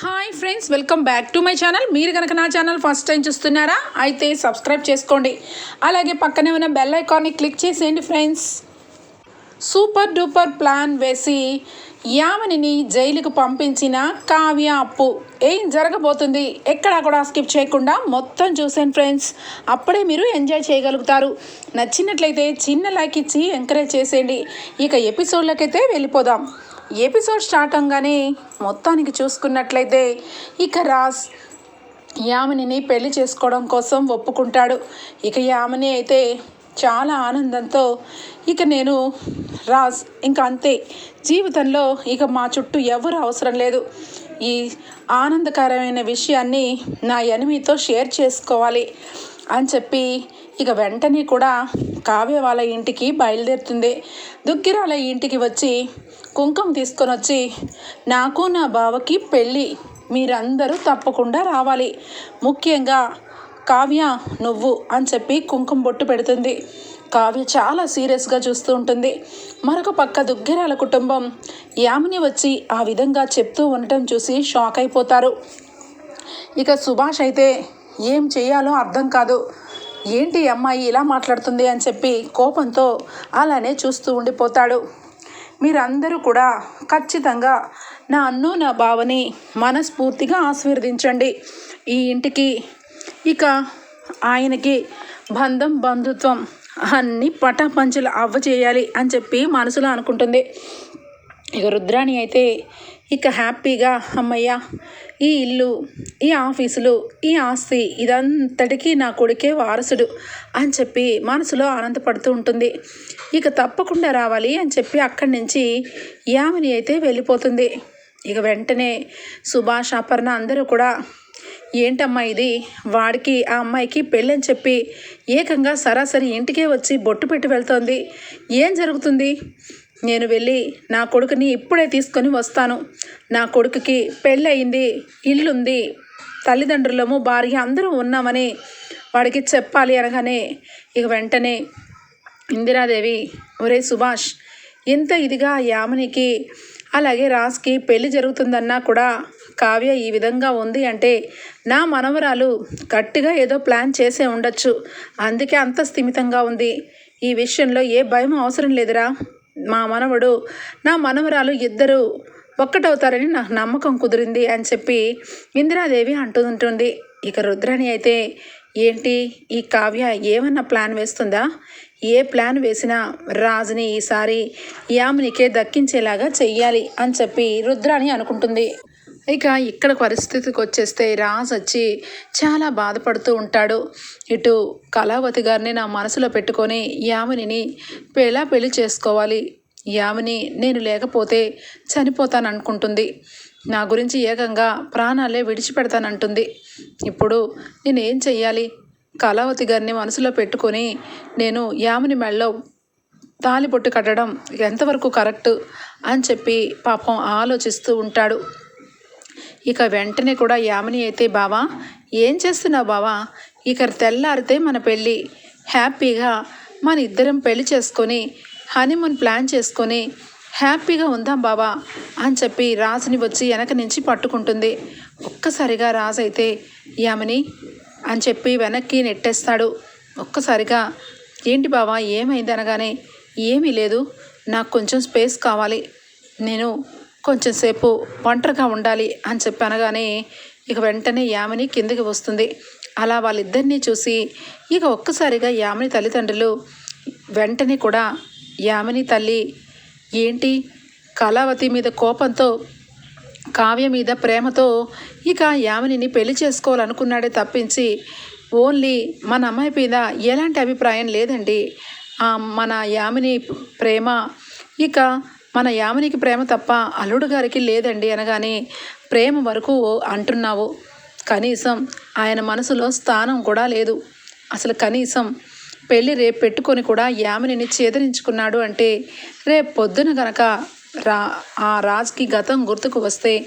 Hi friends welcome back to my channel మీరు కనుక నా ఛానల్ ఫస్ట్ టైం చూస్తున్నారా అయితే సబ్స్క్రైబ్ చేసుకోండి. అలాగే పక్కనే ఉన్న బెల్ ఐకాన్ని క్లిక్ చేసేయండి ఫ్రెండ్స్ సూపర్ డూపర్ ప్లాన్ వేసి యామినిని జైలుకు పంపించిన కావ్య అప్పు. ఏం జరగబోతుంది? ఎక్కడా కూడా స్కిప్ చేయకుండా మొత్తం చూసాను ఫ్రెండ్స్ అప్పుడే మీరు ఎంజాయ్ చేయగలుగుతారు. నచ్చినట్లయితే చిన్న లైక్ ఇచ్చి ఎంకరేజ్ చేసేయండి. ఇక ఎపిసోడ్లకైతే వెళ్ళిపోదాం. ఎపిసోడ్ స్టార్ట్ అవగానే మొత్తానికి చూసుకున్నట్లయితే ఇక రాస్ యామినిని పెళ్ళి చేసుకోవడం కోసం ఒప్పుకుంటాడు. ఇక యామిని అయితే చాలా ఆనందంతో ఇక నేను రాజ్ ఇంకా అంతే. జీవితంలో ఇక మా చుట్టూ ఎవరు అవసరం లేదు. ఈ ఆనందకరమైన విషయాన్ని నా ఎనిమితో షేర్ చేసుకోవాలి. అని చెప్పి ఇక వెంటనే కూడా కావ్య వాళ్ళ ఇంటికి బయలుదేరుతుంది. దుగ్గిరాల ఇంటికి వచ్చి కుంకుమ తీసుకొని వచ్చి నాకు నా బావకి పెళ్ళి. మీరందరూ తప్పకుండా రావాలి. ముఖ్యంగా కావ్య నువ్వు అని చెప్పి కుంకుమ బొట్టు పెడుతుంది. కావ్య చాలా సీరియస్గా చూస్తూ ఉంటుంది. మరొక పక్క దుగ్గిరాల కుటుంబం యామిని వచ్చి ఆ విధంగా చెప్తూ ఉండటం చూసి షాక్ అయిపోతారు. ఇక సుభాష్ అయితే ఏం చేయాలో అర్థం కాదు. ఏంటి అమ్మాయి ఇలా మాట్లాడుతుంది అని చెప్పి కోపంతో అలానే చూస్తూ ఉండిపోతాడు. మీరందరూ కూడా ఖచ్చితంగా నా అన్ను నా బావని మనస్ఫూర్తిగా ఆశీర్వదించండి. ఈ ఇంటికి ఇక ఆయనకి బంధం బంధుత్వం అన్నీ పటాపంచులు అవ్వ చేయాలి అని చెప్పి మనసులో అనుకుంటుంది. ఇక రుద్రాణి అయితే ఇక హ్యాపీగా అమ్మయ్య ఈ ఇల్లు ఈ ఆఫీసులు ఈ ఆస్తి ఇదంతటికీ నా కొడుకే వారసుడు అని చెప్పి మనసులో ఆనందపడుతూ ఉంటుంది. ఇక తప్పకుండా రావాలి అని చెప్పి అక్కడి నుంచి యామిని అయితే వెళ్ళిపోతుంది. ఇక వెంటనే సుభాష్ అపర్ణ అందరూ కూడా ఏంటమ్మా ఇది? వాడికి ఆ అమ్మాయికి పెళ్ళని చెప్పి ఏకంగా సరాసరి ఇంటికే వచ్చి బొట్టు పెట్టి వెళ్తోంది. ఏం జరుగుతుంది? నేను వెళ్ళి నా కొడుకుని ఇప్పుడే తీసుకొని వస్తాను. నా కొడుకుకి పెళ్ళయింది ఇల్లుంది. తల్లిదండ్రులము భార్య అందరూ ఉన్నామని వాడికి చెప్పాలి అనగానే ఇక వెంటనే ఇందిరాదేవి ఒరే సుభాష్ ఇంత ఇదిగా యామనికి అలాగే రాజ్కి పెళ్ళి జరుగుతుందన్నా కూడా కావ్య ఈ విధంగా ఉంది అంటే నా మనవరాలు గట్టిగా ఏదో ప్లాన్ చేసే ఉండొచ్చు. అందుకే అంత స్థిమితంగా ఉంది. ఈ విషయంలో ఏ భయం అవసరం లేదురా. మా మనవడు నా మనవరాలు ఇద్దరు ఒక్కటవుతారని నాకు నమ్మకం కుదిరింది అని చెప్పి ఇందిరాదేవి అంటూ ఉంటుంది ఇక రుద్రాణి అయితే ఏంటి ఈ కావ్య ఏమన్నా ప్లాన్ వేస్తుందా? ఏ ప్లాన్ వేసినా రాజుని ఈసారి యామినికే దక్కించేలాగా చెయ్యాలి అని చెప్పి రుద్రాణి అనుకుంటుంది. ఇక ఇక్కడ పరిస్థితికి వచ్చేస్తే రాజ్ వచ్చి చాలా బాధపడుతూ ఉంటాడు. ఇటు కళావతి గారిని నా మనసులో పెట్టుకొని యామినిని ఎలా పెళ్ళి చేసుకోవాలి? యామిని నేను లేకపోతే చనిపోతాను అనుకుంటుంది నా గురించి ఏకంగా ప్రాణాలే విడిచిపెడతానంటుంది. ఇప్పుడు నేనేం చెయ్యాలి? కళావతి గారిని మనసులో పెట్టుకొని నేను యామిని మెళ్ళలో తాలిబొట్టు కట్టడం ఎంతవరకు కరెక్ట్? అని చెప్పి పాపం ఆలోచిస్తూ ఉంటాడు. ఇక వెంటనే కూడా యామిని అయితే బావా ఏం చేస్తున్నావు బావా? ఇక తెల్లారితే మన పెళ్ళి. హ్యాపీగా మన ఇద్దరం పెళ్ళి చేసుకొని హనీమూన్ ప్లాన్ చేసుకొని హ్యాపీగా ఉందాం బావా అని చెప్పి రాజుని వచ్చి వెనక నుంచి పట్టుకుంటుంది. ఒక్కసారిగా రాజు అయితే యామిని అని చెప్పి వెనక్కి నెట్టేస్తాడు. ఒక్కసారిగా ఏంటి బావా ఏమైంది? అనగానే ఏమీ లేదు. నాకు కొంచెం స్పేస్ కావాలి. నేను కొంచెంసేపు ఒంటరిగా ఉండాలి అని చెప్పి అనగానే ఇక వెంటనే యామిని కిందకి వస్తుంది. అలా వాళ్ళిద్దరినీ చూసి ఇక ఒక్కసారిగా యామిని తల్లిదండ్రులు వెంటనే కూడా యామిని తల్లి ఏంటి కళావతి మీద కోపంతో కావ్య మీద ప్రేమతో ఇక యామినిని పెళ్ళి చేసుకోవాలనుకున్నాడే తప్పించి ఓన్లీ మన అమ్మాయి మీద ఎలాంటి అభిప్రాయం లేదండి. మన యామిని ప్రేమ ఇక మన యామినికి ప్రేమ తప్ప అల్లుడు గారికి లేదండి అనగానే ప్రేమ వరకు అంటున్నావు. కనీసం ఆయన మనసులో స్థానం కూడా లేదు. అసలు కనీసం పెళ్ళి రేపు పెట్టుకొని కూడా యామినిని చేదరించుకున్నాడు అంటే రేపు పొద్దున గనక రా ఆ రాజ్కి గతం గుర్తుకు వస్తే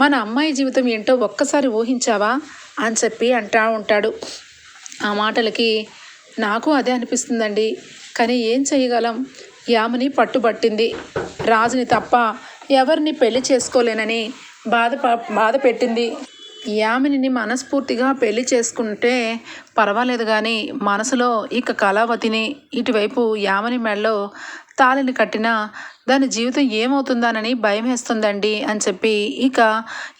మన అమ్మాయి జీవితం ఏంటో ఒక్కసారి ఊహించావా? అని చెప్పి అంటా ఉంటాడు. ఆ మాటలకి నాకు అదే అనిపిస్తుందండి. కానీ ఏం చేయగలం? యామిని పట్టుబట్టింది. రాజుని తప్ప ఎవరిని పెళ్ళి చేసుకోలేనని బాధ బాధ పెట్టింది. యామినిని మనస్ఫూర్తిగా పెళ్ళి చేసుకుంటే పర్వాలేదు కానీ మనసులో ఇక కళావతిని ఇటువైపు యామిని మెడలో తాళిని కట్టిన దాని జీవితం ఏమవుతుందానని భయం వేస్తుందండి అని చెప్పి ఇక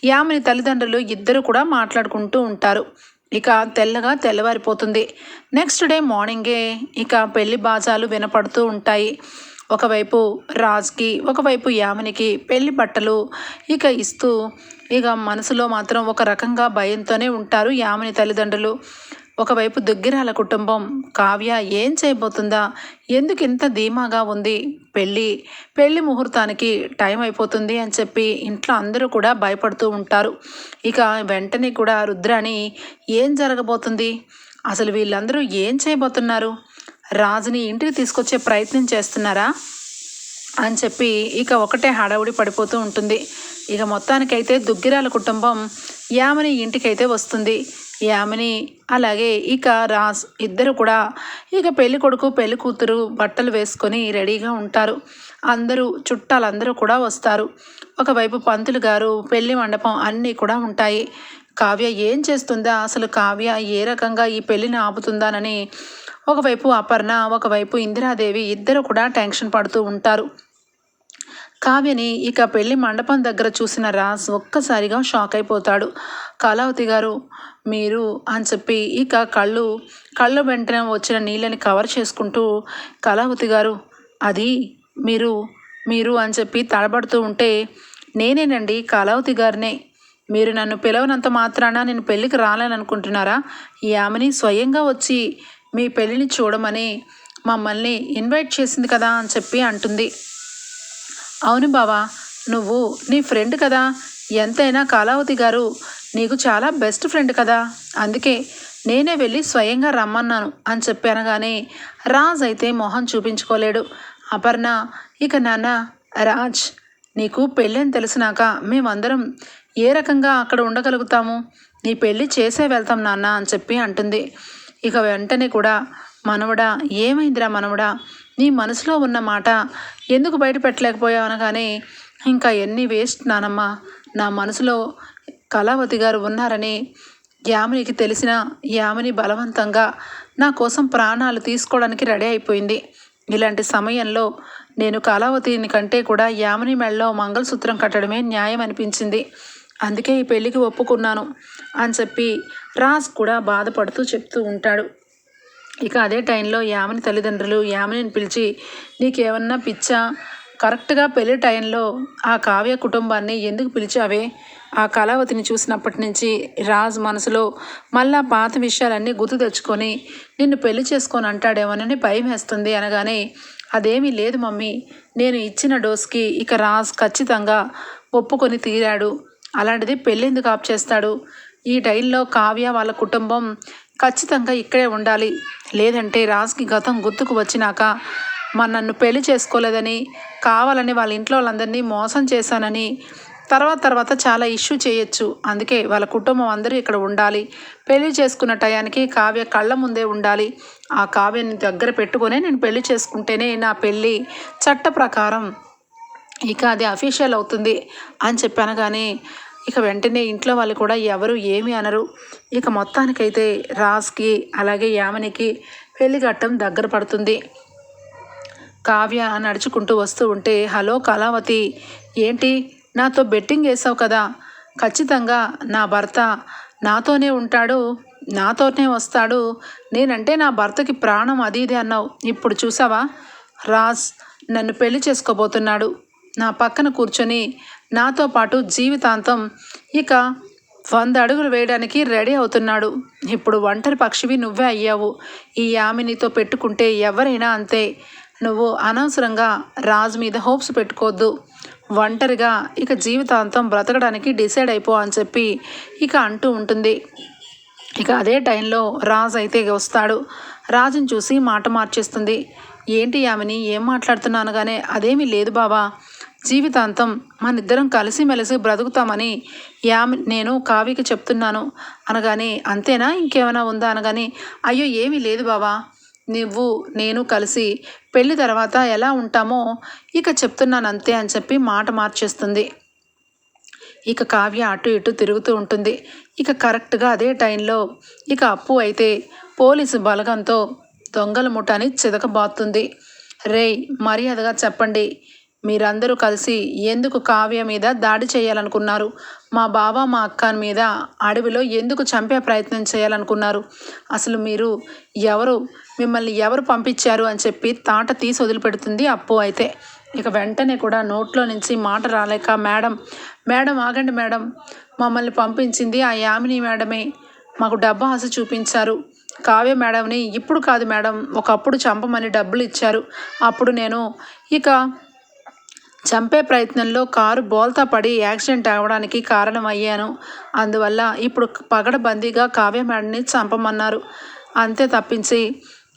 యామిని తల్లిదండ్రులు ఇద్దరు కూడా మాట్లాడుకుంటూ ఉంటారు. ఇక తెల్లగా తెల్లవారిపోతుంది. నెక్స్ట్ డే మార్నింగే ఇక పెళ్ళి బాజాలు వినపడుతూ ఉంటాయి. ఒకవైపు రాజ్కి ఒకవైపు యామినికి పెళ్ళి బట్టలు ఇక ఇస్తూ ఇక మనసులో మాత్రం ఒక రకంగా భయంతోనే ఉంటారు యామిని తల్లిదండ్రులు. ఒకవైపు దుగ్గిరాల కుటుంబం కావ్య ఏం చేయబోతుందా? ఎందుకు ఇంత ధీమాగా ఉంది? పెళ్ళి పెళ్ళి ముహూర్తానికి టైం అయిపోతుంది అని చెప్పి ఇంట్లో అందరూ కూడా భయపడుతూ ఉంటారు. ఇక వెంటనే కూడా రుద్రాని ఏం జరగబోతుంది? అసలు వీళ్ళందరూ ఏం చేయబోతున్నారు? రాజుని ఇంటికి తీసుకొచ్చే ప్రయత్నం చేస్తున్నారా? అని చెప్పి ఇక ఒకటే హడావుడి పడిపోతూ ఉంటుంది. ఇక మొత్తానికైతే దుగ్గిరాల కుటుంబం యామని ఇంటికైతే వస్తుంది. యామిని. అలాగే ఇక రాజ్ ఇద్దరు కూడా ఇక పెళ్ళి కొడుకు పెళ్ళి కూతురు బట్టలు వేసుకొని రెడీగా ఉంటారు. అందరూ చుట్టాలందరూ కూడా వస్తారు. ఒకవైపు పంతులు గారు పెళ్ళి మండపం అన్నీ కూడా ఉంటాయి. కావ్య ఏం చేస్తుందా? అసలు కావ్య ఏ రకంగా ఈ పెళ్ళిని ఆపుతుందానని ఒకవైపు అపర్ణ ఒకవైపు ఇందిరాదేవి ఇద్దరు కూడా టెన్షన్ పడుతూ ఉంటారు. కావ్యని ఇక పెళ్ళి మండపం దగ్గర చూసిన రాజ్ ఒక్కసారిగా షాక్ అయిపోతాడు. కళావతి గారు మీరు అని చెప్పి ఇక కళ్ళు కళ్ళు వెంటనే వచ్చిన నీళ్ళని కవర్ చేసుకుంటూ కళావతి గారు అది మీరు మీరు అని చెప్పి తడబడుతూ ఉంటే నేనేనండి కళావతి గారినే. మీరు నన్ను పిలవనంత మాత్రాన నేను పెళ్ళికి రాలేననుకుంటున్నారా ఈ ఆమెని స్వయంగా వచ్చి మీ పెళ్ళిని చూడమని మమ్మల్ని ఇన్వైట్ చేసింది కదా అని చెప్పి అంటుంది. అవును బావా నువ్వు నీ ఫ్రెండ్ కదా. ఎంతైనా కాలావతి గారు నీకు చాలా బెస్ట్ ఫ్రెండ్ కదా. అందుకే నేనే వెళ్ళి స్వయంగా రమ్మన్నాను అని చెప్పాను కానీ రాజ్ అయితే మొహం చూపించుకోలేడు. అపర్ణ ఇక నాన్న రాజ్ నీకు పెళ్ళని తెలిసినాక మేమందరం ఏ రకంగా అక్కడ ఉండగలుగుతాము? నీ పెళ్ళి చేసే వెళ్తాం నాన్న అని చెప్పి అంటుంది. ఇక వెంటనే కూడా మనవడా ఏమైందిరా మనవడా? నీ మనసులో ఉన్న మాట ఎందుకు బయట పెట్టలేకపోయావు అనగానే ఇంకా ఎన్ని వేస్ట్ నానమ్మ. నా మనసులో కళావతి గారు ఉన్నారని యామినికి తెలిసిన యామిని బలవంతంగా నా కోసం ప్రాణాలు తీసుకోవడానికి రెడీ అయిపోయింది. ఇలాంటి సమయంలో నేను కళావతిని కంటే కూడా యామిని మెళ్ళలో మంగళసూత్రం కట్టడమే న్యాయం అనిపించింది. అందుకే ఈ పెళ్ళికి ఒప్పుకున్నాను అని చెప్పి రాజ్ కూడా బాధపడుతూ చెప్తూ ఉంటాడు. ఇక అదే టైంలో యామిని తల్లిదండ్రులు యామినిని పిలిచి నీకేమన్నా పిచ్చా? కరెక్ట్గా పెళ్ళి టైంలో ఆ కావ్య కుటుంబాన్ని ఎందుకు పిలిచావే? ఆ కళావతిని చూసినప్పటి నుంచి రాజ్ మనసులో మళ్ళా పాత విషయాలన్నీ గుర్తు తెచ్చుకొని నిన్ను పెళ్ళి చేసుకొని అంటాడేమోనని భయం వేస్తుంది అనగానే అదేమీ లేదు మమ్మీ నేను ఇచ్చిన డోస్కి ఇక రాజ్ ఖచ్చితంగా ఒప్పుకొని తీరాడు. అలాంటిది పెళ్ళెందుకు ఆప్ చేస్తాడు? ఈ టైంలో కావ్య వాళ్ళ కుటుంబం ఖచ్చితంగా ఇక్కడే ఉండాలి. లేదంటే రాజ్కి గతం గుర్తుకు వచ్చినాక మా నన్ను పెళ్ళి చేసుకోలేదని కావాలని వాళ్ళ ఇంట్లో వాళ్ళందరినీ మోసం చేశానని. తర్వాత తర్వాత చాలా ఇష్యూ చేయొచ్చు. అందుకే వాళ్ళ కుటుంబం అందరూ ఇక్కడ ఉండాలి. పెళ్ళి చేసుకున్న టయానికి కావ్య కళ్ళ ముందే ఉండాలి. ఆ కావ్యని దగ్గర పెట్టుకునే నేను పెళ్ళి చేసుకుంటేనే నా పెళ్ళి చట్ట ప్రకారం ఇక అది అఫీషియల్ అవుతుంది అని చెప్పాను కానీ ఇక వెంటనే ఇంట్లో వాళ్ళు కూడా ఎవరు ఏమి అనరు. ఇక మొత్తానికైతే రాజ్కి అలాగే యామనికి పెళ్ళి ఘట్టం దగ్గర పడుతుంది. కావ్య నడుచుకుంటూ వస్తూ ఉంటే హలో కళావతి ఏంటి? నాతో బెట్టింగ్ వేసావు కదా. ఖచ్చితంగా నా భర్త నాతోనే ఉంటాడు నాతోనే వస్తాడు. నేనంటే నా భర్తకి ప్రాణం అది ఇది అన్నావు. ఇప్పుడు చూసావా? రాజ్ నన్ను పెళ్ళి చేసుకోబోతున్నాడు. నా పక్కన కూర్చొని నాతో పాటు జీవితాంతం ఇక వంద అడుగులు వేయడానికి రెడీ అవుతున్నాడు. ఇప్పుడు ఒంటరి పక్షివి నువ్వే అయ్యావు. ఈ యామినితో పెట్టుకుంటే ఎవరైనా అంతే. నువ్వు అనవసరంగా రాజు మీద హోప్స్ పెట్టుకోవద్దు. ఒంటరిగా ఇక జీవితాంతం బ్రతకడానికి డిసైడ్ అయిపో అని చెప్పి ఇక అంటూ ఉంటుంది. ఇక అదే టైంలో రాజు అయితే వస్తాడు. రాజుని చూసి మాట మార్చేస్తుంది. ఏంటి ఆమెని ఏం మాట్లాడుతున్నాను కానీ అదేమీ లేదు బాబా జీవితాంతం మనిద్దరం కలిసిమెలిసి బ్రతుకుతామని యామి నేను కావ్యకి చెప్తున్నాను. అనగానే అంతేనా? ఇంకేమైనా ఉందా? అనగానే అయ్యో ఏమీ లేదు బాబా నువ్వు నేను కలిసి పెళ్ళి తర్వాత ఎలా ఉంటామో ఇక చెప్తున్నాను అంతే అని చెప్పి మాట మార్చేస్తుంది. ఇక కావ్య అటు ఇటు తిరుగుతూ ఉంటుంది. ఇక కరెక్ట్గా అదే టైంలో ఇక అప్పు అయితే పోలీసు బలగంతో దొంగల ముఠాని చితకబాతుంది రేయ్ మర్యాదగా చెప్పండి. మీరందరూ కలిసి ఎందుకు కావ్య మీద దాడి చేయాలనుకున్నారు? మా బావ మా అక్క మీద అడవిలో ఎందుకు చంపే ప్రయత్నం చేయాలనుకున్నారు? అసలు మీరు ఎవరు? మిమ్మల్ని ఎవరు పంపించారు? అని చెప్పి తాట తీసి వదిలిపెడుతుంది అప్పు అయితే. ఇక వెంటనే కూడా నోట్లో నుంచి మాట రాలేక మేడం మేడం ఆగండి మేడం. మమ్మల్ని పంపించింది ఆ యామిని మేడమే. మాకు డబ్బు ఆశ చూపించారు. కావ్య మేడంని ఇప్పుడు కాదు మేడం ఒకప్పుడు చంపమని డబ్బులు ఇచ్చారు. అప్పుడు నేను ఇక చంపే ప్రయత్నంలో కారు బోల్తా పడి యాక్సిడెంట్ అవడానికి కారణం అయ్యాను అందువల్ల ఇప్పుడు పగడబందీగా కావ్య మేడని చంపమన్నారు. అంతే తప్పించి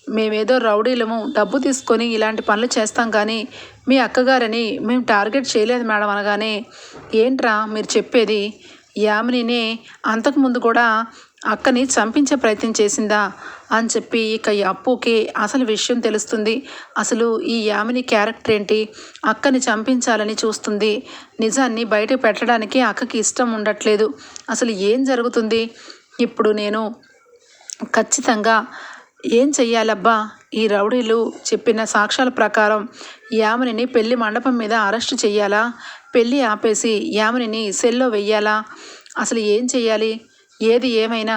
మేమేదో రౌడీలము డబ్బు తీసుకొని ఇలాంటి పనులు చేస్తాం కానీ మీ అక్కగారని మేము టార్గెట్ చేయలేదు మేడం అనగానే ఏంట్రా మీరు చెప్పేది? యామినినే అంతకుముందు కూడా అక్కని చంపించే ప్రయత్నం చేసిందా అని చెప్పి ఇక ఈ అప్పుకి అసలు విషయం తెలుస్తుంది. అసలు ఈ యామిని క్యారెక్టర్ ఏంటి? అక్కని చంపించాలని చూస్తుంది. నిజాన్ని బయట పెట్టడానికి అక్కకి ఇష్టం ఉండట్లేదు. అసలు ఏం జరుగుతుంది? ఇప్పుడు నేను ఖచ్చితంగా ఏం చెయ్యాలబ్బా? ఈ రౌడీలు చెప్పిన సాక్ష్యాల ప్రకారం యామినిని పెళ్ళి మండపం మీద అరెస్ట్ చెయ్యాలా? పెళ్ళి ఆపేసి యామినిని సెల్లో వెయ్యాలా? అసలు ఏం చెయ్యాలి? ఏది ఏమైనా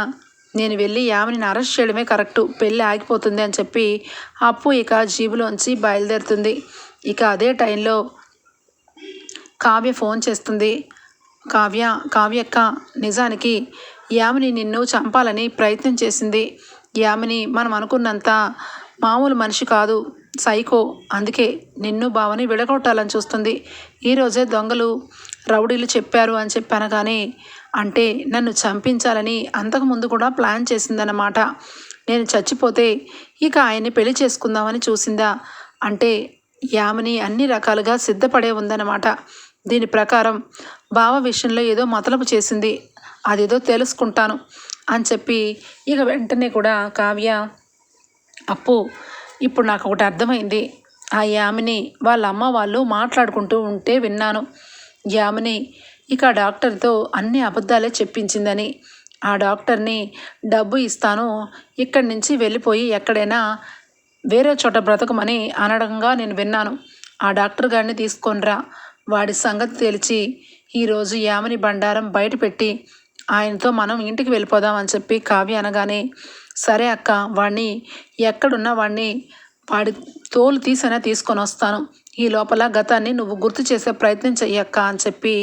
నేను వెళ్ళి యామినిని అరెస్ట్ చేయడమే కరెక్టు పెళ్ళి ఆగిపోతుంది అని చెప్పి అప్పు ఇక జీబులోంచి బయలుదేరుతుంది. ఇక అదే టైంలో కావ్య ఫోన్ చేస్తుంది. కావ్య కావ్యక్క నిజానికి యామిని నిన్ను చంపాలని ప్రయత్నం చేసింది. యామిని మనం అనుకున్నంత మామూలు మనిషి కాదు సైకో. అందుకే నిన్ను బావని విడగొట్టాలని చూస్తుంది. ఈరోజే దొంగలు రౌడీలు చెప్పారు అని చెప్పాను కానీ అంటే నన్ను చంపించాలని అంతకుముందు కూడా ప్లాన్ చేసిందన్నమాట. నేను చచ్చిపోతే ఇక ఆయన్ని పెళ్ళి చేసుకుందామని చూసిందా? అంటే యామిని అన్ని రకాలుగా సిద్ధపడే ఉందన్నమాట. దీని ప్రకారం బావ విషయంలో ఏదో మతలపు చేసింది. అదేదో తెలుసుకుంటాను అని చెప్పి ఇక వెంటనే కూడా కావ్య అప్పు ఇప్పుడు నాకు ఒకటి అర్థమైంది. ఆ యామిని వాళ్ళ అమ్మ వాళ్ళు మాట్లాడుకుంటూ ఉంటే విన్నాను. యామిని ఇక డాక్టర్తో అన్ని అబద్ధాలే చెప్పించిందని. ఆ డాక్టర్ని డబ్బు ఇస్తాను ఇక్కడి నుంచి వెళ్ళిపోయి ఎక్కడైనా వేరే చోట బ్రతకమని అనడంగా నేను విన్నాను. ఆ డాక్టర్ గారిని తీసుకొనిరా. వాడి సంగతి తెలిసి ఈరోజు యామని బండారం బయటపెట్టి ఆయనతో మనం ఇంటికి వెళ్ళిపోదాం అని చెప్పి కావ్య అనగానే సరే అక్క వాడిని ఎక్కడున్నా వాడిని వాడి తోలు తీసైనా తీసుకొని వస్తాను. ఈ లోపల గతాన్ని నువ్వు గుర్తు చేసే ప్రయత్నం చెయ్యక్క అని చెప్పి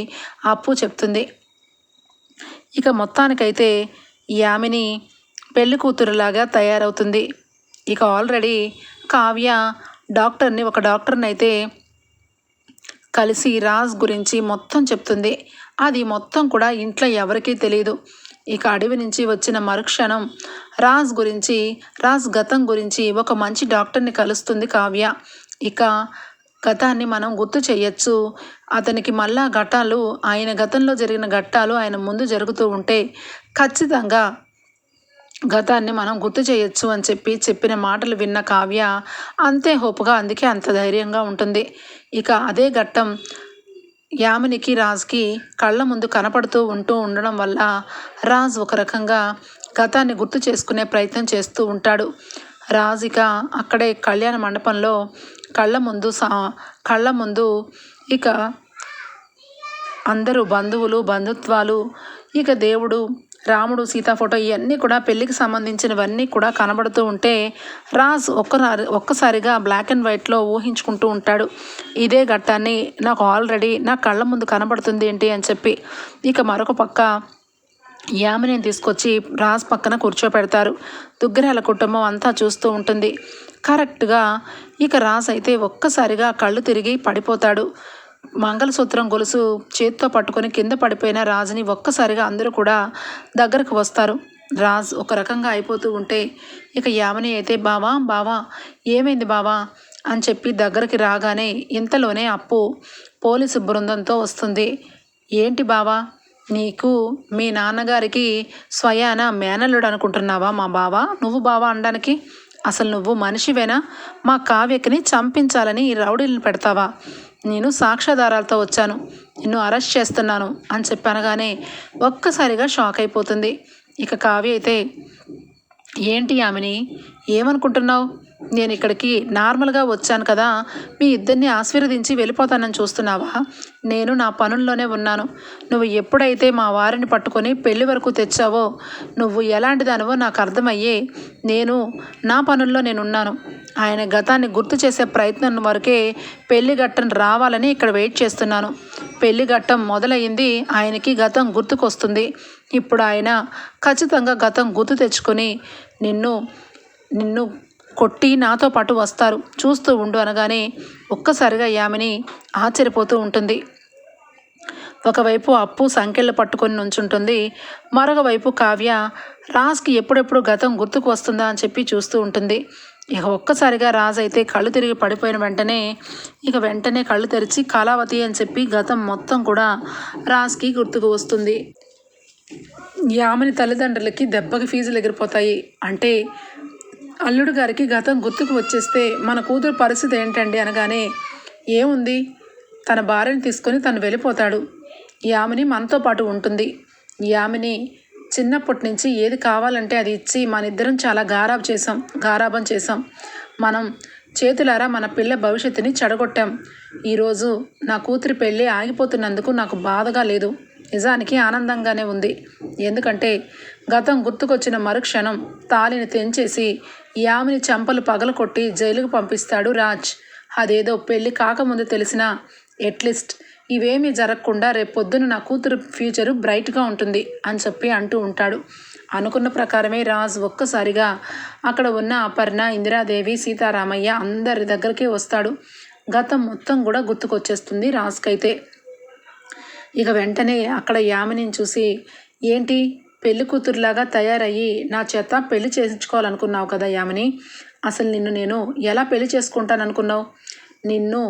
అప్పు చెప్తుంది. ఇక మొత్తానికైతే యామిని పెళ్ళి కూతురులాగా తయారవుతుంది. ఇక ఆల్రెడీ కావ్య డాక్టర్ని ఒక డాక్టర్ని అయితే కలిసి రాజ్ గురించి మొత్తం చెప్తుంది. అది మొత్తం కూడా ఇంట్లో ఎవరికీ తెలియదు ఇక అడవి నుంచి వచ్చిన మరుక్షణం రాజ్ గురించి రాజ్ గతం గురించి ఒక మంచి డాక్టర్ని కలుస్తుంది కావ్య. ఇక గతాన్ని మనం గుర్తు చేయొచ్చు. అతనికి మళ్ళా ఘట్టాలు ఆయన గతంలో జరిగిన ఘట్టాలు ఆయన ముందు జరుగుతూ ఉంటే ఖచ్చితంగా గతాన్ని మనం గుర్తు చేయొచ్చు అని చెప్పి చెప్పిన మాటలు విన్న కావ్య అంతే హోపుగా అందుకే అంత ధైర్యంగా ఉంటుంది. ఇక అదే ఘట్టం యామినికి రాజ్కి కళ్ళ ముందు కనపడుతూ ఉంటూ ఉండడం వల్ల రాజ్ ఒక రకంగా గతాన్ని గుర్తు చేసుకునే ప్రయత్నం చేస్తూ ఉంటాడు. రాజ్ ఇక అక్కడే కళ్యాణ మండపంలో కళ్ళ ముందు సా కళ్ళ ముందు ఇక అందరూ బంధువులు బంధుత్వాలు ఇక దేవుడు రాముడు సీతా ఫోటో ఇవన్నీ కూడా పెళ్ళికి సంబంధించినవన్నీ కూడా కనబడుతూ ఉంటే రాజ్ ఒక్కసారి ఒక్కసారిగా బ్లాక్ అండ్ వైట్లో ఊహించుకుంటూ ఉంటాడు. ఇదే ఘట్టాన్ని నాకు ఆల్రెడీ నా కళ్ళ ముందు కనబడుతుంది ఏంటి అని చెప్పి. ఇక మరొక పక్క యామిని తీసుకొచ్చి రాజ్ పక్కన కూర్చోపెడతారు. దుగ్గరాల కుటుంబం అంతా చూస్తూ ఉంటుంది. కరెక్ట్గా ఇక రాజ్ అయితే ఒక్కసారిగా కళ్ళు తిరిగి పడిపోతాడు. మంగళసూత్రం గొలుసు చేత్తో పట్టుకొని కింద పడిపోయిన రాజుని ఒక్కసారిగా అందరూ కూడా దగ్గరకు వస్తారు. రాజ్ ఒక రకంగా అయిపోతూ ఉంటే ఇక యామిని అయితే బావా బావా ఏమైంది బావా? అని చెప్పి దగ్గరికి రాగానే ఇంతలోనే అప్పు పోలీసు బృందంతో వస్తుంది. ఏంటి బావా నీకు మీ నాన్నగారికి స్వయాన మేనల్లుడు అనుకుంటున్నావా మా బావ? నువ్వు బావ అనడానికి? అసలు నువ్వు మనిషివేనా? మా కావ్యకిని చంపించాలని ఈ రౌడీలను పెడతావా? నేను సాక్ష్యాధారాలతో వచ్చాను. నిన్ను అరెస్ట్ చేస్తున్నాను అని చెప్పనగానే ఒక్కసారిగా షాక్ అయిపోతుంది. ఇక కావ్య అయితే ఏంటి ఆమెని ఏమనుకుంటున్నావు? నేను ఇక్కడికి నార్మల్గా వచ్చాను కదా మీ ఇద్దరిని ఆశీర్వదించి వెళ్ళిపోతానని చూస్తున్నావా? నేను నా పనుల్లోనే ఉన్నాను. నువ్వు ఎప్పుడైతే మా వారిని పట్టుకొని పెళ్ళి వరకు తెచ్చావో నువ్వు ఎలాంటి దానివో నాకు అర్థమయ్యే నేను నా పనుల్లో నేను ఉన్నాను ఆయన గతాన్ని గుర్తు చేసే ప్రయత్నం వరకే పెళ్ళి ఘట్టం రావాలని ఇక్కడ వెయిట్ చేస్తున్నాను. పెళ్ళి ఘట్టం మొదలయ్యింది ఆయనకి గతం గుర్తుకొస్తుంది. ఇప్పుడు ఆయన ఖచ్చితంగా గతం గుర్తు తెచ్చుకొని నిన్ను నిన్ను కొట్టి నాతో పాటు వస్తారు. చూస్తూ ఉండు అనగానే ఒక్కసారిగా యామిని ఆశ్చర్యపోతూ ఉంటుంది. ఒకవైపు అప్పు సంఖ్యలు పట్టుకొని నుంచుంటుంది. మరొక వైపు కావ్య రాజ్కి ఎప్పుడెప్పుడు గతం గుర్తుకు వస్తుందా అని చెప్పి చూస్తూ ఉంటుంది. ఇక ఒక్కసారిగా రాజ్ అయితే కళ్ళు తిరిగి పడిపోయిన వెంటనే ఇక వెంటనే కళ్ళు తెరిచి కళావతి అని చెప్పి గతం మొత్తం కూడా రాజ్కి గుర్తుకు వస్తుంది. యామిని తల్లిదండ్రులకి దెబ్బకి ఫీజులు ఎగిరిపోతాయి. అంటే అల్లుడు గారికి గతం గుర్తుకు వచ్చేస్తే మన కూతురు పరిస్థితి ఏంటండి అనగానే ఏముంది? తన భార్యను తీసుకొని తను వెళ్ళిపోతాడు. యామిని మనతో పాటు ఉంటుంది. యామిని చిన్నప్పటి నుంచి ఏది కావాలంటే అది ఇచ్చి మన ఇద్దరం చాలా గారాబ్ చేసాం గారాబం చేసాం మనం చేతులారా మన పిల్ల భవిష్యత్తుని చెడగొట్టాం. ఈరోజు నా కూతురి పెళ్ళి ఆగిపోతున్నందుకు నాకు బాధగా లేదు. నిజానికి ఆనందంగానే ఉంది. ఎందుకంటే గతం గుర్తుకొచ్చిన మరుక్షణం తాలిని తెంచేసి యామిని చంపలు పగలకొట్టి జైలుకు పంపిస్తాడు రాజ్. అదేదో పెళ్ళి కాకముందు తెలిసిన ఎట్లీస్ట్ ఇవేమీ జరగకుండా రేపొద్దున నా కూతురు ఫ్యూచరు బ్రైట్గా ఉంటుంది అని చెప్పి అంటూ ఉంటాడు. అనుకున్న ప్రకారమే రాజ్ ఒక్కసారిగా అక్కడ ఉన్న అపర్ణ ఇందిరాదేవి సీతారామయ్య అందరి దగ్గరికి వస్తాడు. గతం మొత్తం కూడా గుర్తుకొచ్చేస్తుంది రాజ్కైతే. ఇక వెంటనే అక్కడ యామినిని చూసి ఏంటి? పెళ్ళి కూతురులాగా తయారయ్యి నా చేత పెళ్ళి చేయించుకోవాలనుకున్నావు కదా యామిని? అసలు నిన్ను నేను ఎలా పెళ్ళి చేసుకుంటాననుకున్నావు? నిన్ను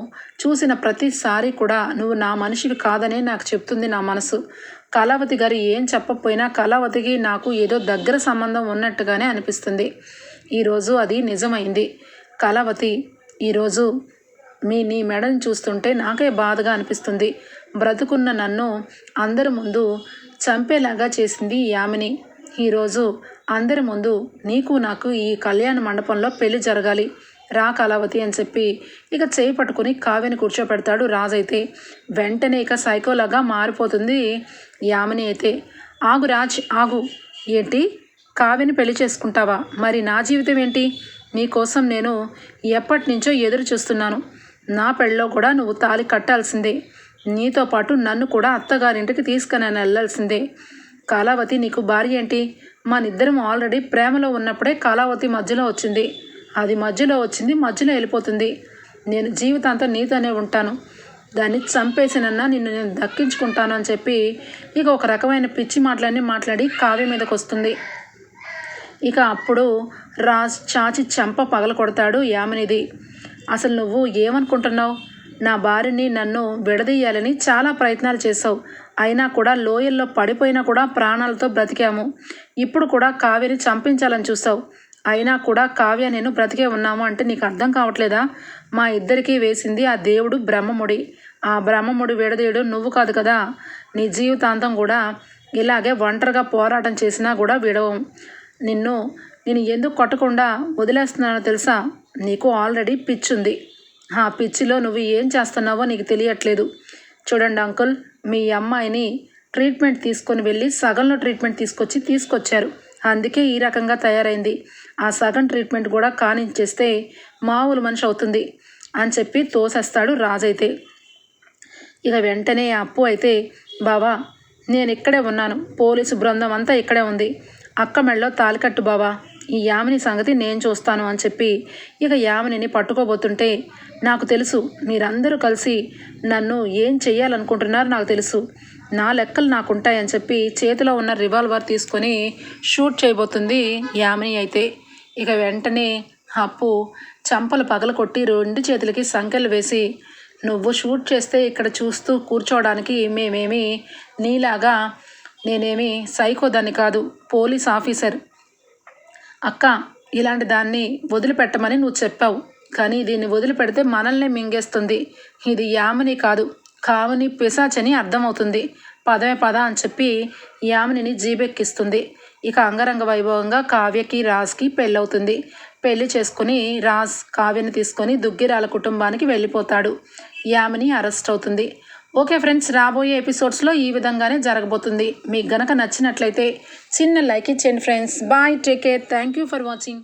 చూసిన ప్రతిసారి కూడా నువ్వు నా మనిషివి కాదనే నాకు చెప్తుంది నా మనసు. కళావతి గారు ఏం చెప్పకపోయినా కళావతికి నాకు ఏదో దగ్గర సంబంధం ఉన్నట్టుగానే అనిపిస్తుంది. ఈరోజు అది నిజమైంది. కళావతి ఈరోజు మీ నీ మెడని చూస్తుంటే నాకే బాధగా అనిపిస్తుంది. బ్రతుకున్న నన్ను అందరి ముందు చంపేలాగా చేసింది యామిని ఈరోజు అందరి ముందు నీకు నాకు ఈ కళ్యాణ మండపంలో పెళ్ళి జరగాలి. రా కళావతి అని చెప్పి ఇక చేయి పట్టుకుని కావ్యని కూర్చోపెడతాడు రాజు అయితే. వెంటనే ఇక సైకోలాగా మారిపోతుంది యామిని అయితే. ఆగు రాజ్ ఆగు. ఏంటి? కావ్యని పెళ్ళి చేసుకుంటావా? మరి నా జీవితం ఏంటి? నీకోసం నేను ఎప్పటి నుంచో ఎదురు చూస్తున్నాను. నా పెళ్ళలో కూడా నువ్వు తాలి కట్టాల్సిందే. నీతో పాటు నన్ను కూడా అత్తగారింటికి తీసుకుని వెళ్ళాల్సిందే. కళావతి నీకు భార్య ఏంటి? మనిద్దరం ఆల్రెడీ ప్రేమలో ఉన్నప్పుడే కళావతి మధ్యలో వచ్చింది. అది మధ్యలో వచ్చింది మధ్యలో వెళ్ళిపోతుంది. నేను జీవితాంతం నీతోనే ఉంటాను. దాన్ని చంపేసినన్నా నిన్ను నేను దక్కించుకుంటాను అని చెప్పి ఇక ఒక రకమైన పిచ్చి మాటలన్నీ మాట్లాడి కావ్య మీదకి వస్తుంది ఇక అప్పుడు రాజ్ చాచి చెంప పగల కొడతాడు యామనిది. అసలు నువ్వు ఏమనుకుంటున్నావు? నా భార్యని నన్ను విడదీయాలని చాలా ప్రయత్నాలు చేశావు. అయినా కూడా లోయల్లో పడిపోయినా కూడా ప్రాణాలతో బ్రతికాము. ఇప్పుడు కూడా కావ్యని చంపించాలని చూసావు అయినా కూడా కావ్య నేను బ్రతికే ఉన్నాము అంటే నీకు అర్థం కావట్లేదా? మా ఇద్దరికీ వేసింది ఆ దేవుడు బ్రహ్మముడి. ఆ బ్రహ్మముడి విడదీయడం నువ్వు కాదు కదా. నీ జీవితాంతం కూడా ఇలాగే ఒంటరిగా పోరాటం చేసినా కూడా విడవం. నిన్ను నేను ఎందుకు కొట్టకుండా వదిలేస్తున్నానో తెలుసా? నీకు ఆల్రెడీ పిచ్చుంది. ఆ పిచ్చిలో నువ్వు ఏం చేస్తున్నావో నీకు తెలియట్లేదు. చూడండి అంకుల్ మీ అమ్మాయిని ట్రీట్మెంట్ తీసుకొని వెళ్ళి సగంలో ట్రీట్మెంట్ తీసుకొచ్చి తీసుకొచ్చారు. అందుకే ఈ రకంగా తయారైంది. ఆ సగం ట్రీట్మెంట్ కూడా కానించేస్తే మామూలు మనిషి అవుతుంది అని చెప్పి తోసేస్తాడు రాజైతే ఇక వెంటనే అప్పు అయితే బావా నేను ఇక్కడే ఉన్నాను. పోలీసు బృందం అంతా ఇక్కడే ఉంది. అక్క మెళ్ళలో తాలికట్టు బావా. ఈ యామిని సంగతి నేను చూస్తాను అని చెప్పి ఇక యామినిని పట్టుకోబోతుంటే నాకు తెలుసు. మీరందరూ కలిసి నన్ను ఏం చెయ్యాలనుకుంటున్నారు నాకు తెలుసు. నా లెక్కలు నాకుంటాయని చెప్పి చేతిలో ఉన్న రివాల్వర్ తీసుకొని షూట్ చేయబోతుంది యామిని అయితే. ఇక వెంటనే అప్పు చంపలు పగల కొట్టి రెండు చేతులకి సంఖ్యలు వేసి నువ్వు షూట్ చేస్తే ఇక్కడ చూస్తూ కూర్చోవడానికి మేమేమి నీలాగా నేనేమి సైకోదాన్ని కాదు పోలీస్ ఆఫీసర్. అక్క ఇలాంటి దాన్ని వదిలిపెట్టమని నువ్వు చెప్పావు. కానీ దీన్ని వదిలిపెడితే మనల్ని మింగేస్తుంది. ఇది యామిని కాదు. కావని పిశాచని అర్థమవుతుంది. పదమే పద అని చెప్పి యామినిని జీబెక్కిస్తుంది ఇక అంగరంగ వైభవంగా కావ్యకి రాజ్కి పెళ్ళవుతుంది. పెళ్ళి చేసుకుని రాజ్ కావ్యని తీసుకొని దుగ్గిరాల కుటుంబానికి వెళ్ళిపోతాడు. యామిని అరెస్ట్ అవుతుంది. ఓకే ఫ్రెండ్స్ రాబోయే ఎపిసోడ్స్లో ఈ విధంగానే జరగబోతుంది. మీకు గనక నచ్చినట్లయితే చిన్న లైక్ ఇచ్చేయండి friends. Bye take care. Thank you for watching.